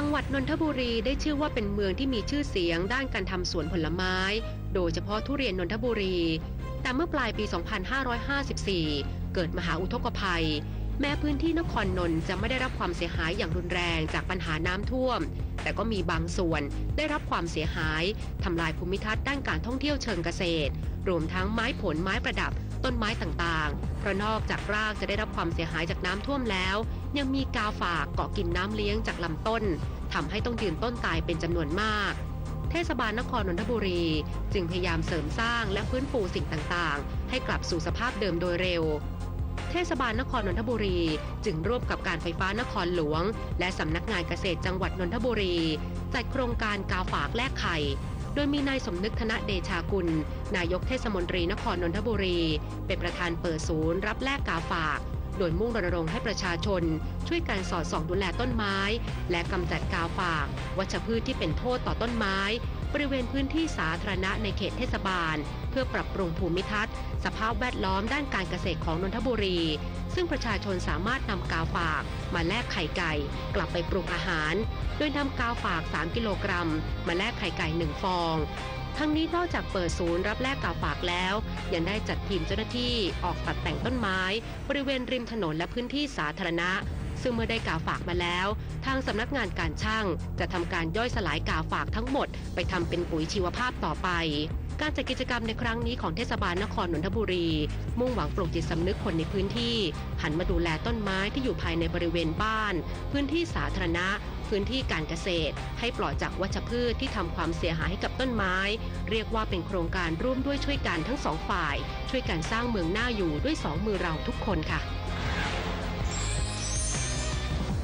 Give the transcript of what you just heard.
จังหวัดนนทบุรีได้ชื่อว่าเป็นเมืองที่มีชื่อเสียงด้านการทำสวนผลไม้ โดยเฉพาะทุเรียนนนทบุรี แต่เมื่อปลายปี 2554 เกิดมหาอุทกภัย แม้พื้นที่นครนนท์จะไม่ได้รับความเสียหายอย่างรุนแรงจากปัญหาน้ำท่วม แต่ก็มีบางส่วนได้รับความเสียหายทำลายภูมิทัศน์ด้านการท่องเที่ยวเชิงเกษตร รวมทั้งไม้ผลไม้ประดับ ต้นไม้ต่างๆ เพราะนอกจากรากจะได้รับความเสียหายจากน้ำท่วมแล้ว ยังมีกาฝากเกาะกินน้ำเลี้ยงจากลำต้นทำให้ต้องยืนต้นตายเป็นจำนวนมาก เทศบาลนครนนทบุรี จึงพยายามเสริมสร้างและฟื้นฟูสิ่งต่างๆ ให้กลับสู่สภาพเดิมโดยเร็วเทศบาลนครนนทบุรี จึงร่วมกับการไฟฟ้านครหลวง และสำนักงานเกษตรจังหวัดนนทบุรี จัดโครงการกาฝากแลกไข่ ดยมีนายสมนึกธนเดชากุล นายกเทศมนตรีนครนนทบุรี เป็นประธานเปิดศูนย์ รับแลกกาฝาก โดยมุ่งรณรงค์ให้ประชาชน ช่วยกันสอดส่องดูแลต้นไม้ และกำจัดกาฝาก วัชพืชที่เป็นโทษต่อต้นไม้ บริเวณพื้นที่สาธารณะในเขตเทศบาล เพื่อปรับปรุงภูมิทัศน์ สภาพแวดล้อมด้านการเกษตรของนนทบุรี ซึ่งประชาชนสามารถนำกาฝากมาแลกไข่ไก่ กลับไปปรุงอาหาร โดยนำกาฝาก 3 กิโลกรัม มาแลกไข่ไก่ 1 ฟอง ทั้งนี้นอกจากเปิดศูนย์รับแลกกาฝากแล้ว ยังได้จัดทีมเจ้าหน้าที่ออกตัดแต่งต้นไม้ บริเวณริมถนนและพื้นที่สาธารณะซึ่งเมื่อได้กาฝากมาแล้ว ทางสำนักงานการช่างจะทำการย่อยสลายกาฝากทั้งหมด ไปทำเป็นปุ๋ยชีวภาพต่อไป การจัดกิจกรรมในครั้งนี้ของเทศบาลนครนนทบุรี มุ่งหวังปลูกจิตสำนึกคนในพื้นที่ หันมาดูแลต้นไม้ที่อยู่ภายในบริเวณบ้าน พื้นที่สาธารณะ พื้นที่การเกษตร ให้ปลอดจากวัชพืชที่ทำความเสียหายให้กับต้นไม้ เรียกว่าเป็นโครงการร่วมด้วยช่วยกันทั้งสองฝ่าย ช่วยกันสร้างเมืองน่าอยู่ด้วยสองมือเราทุกคนค่ะ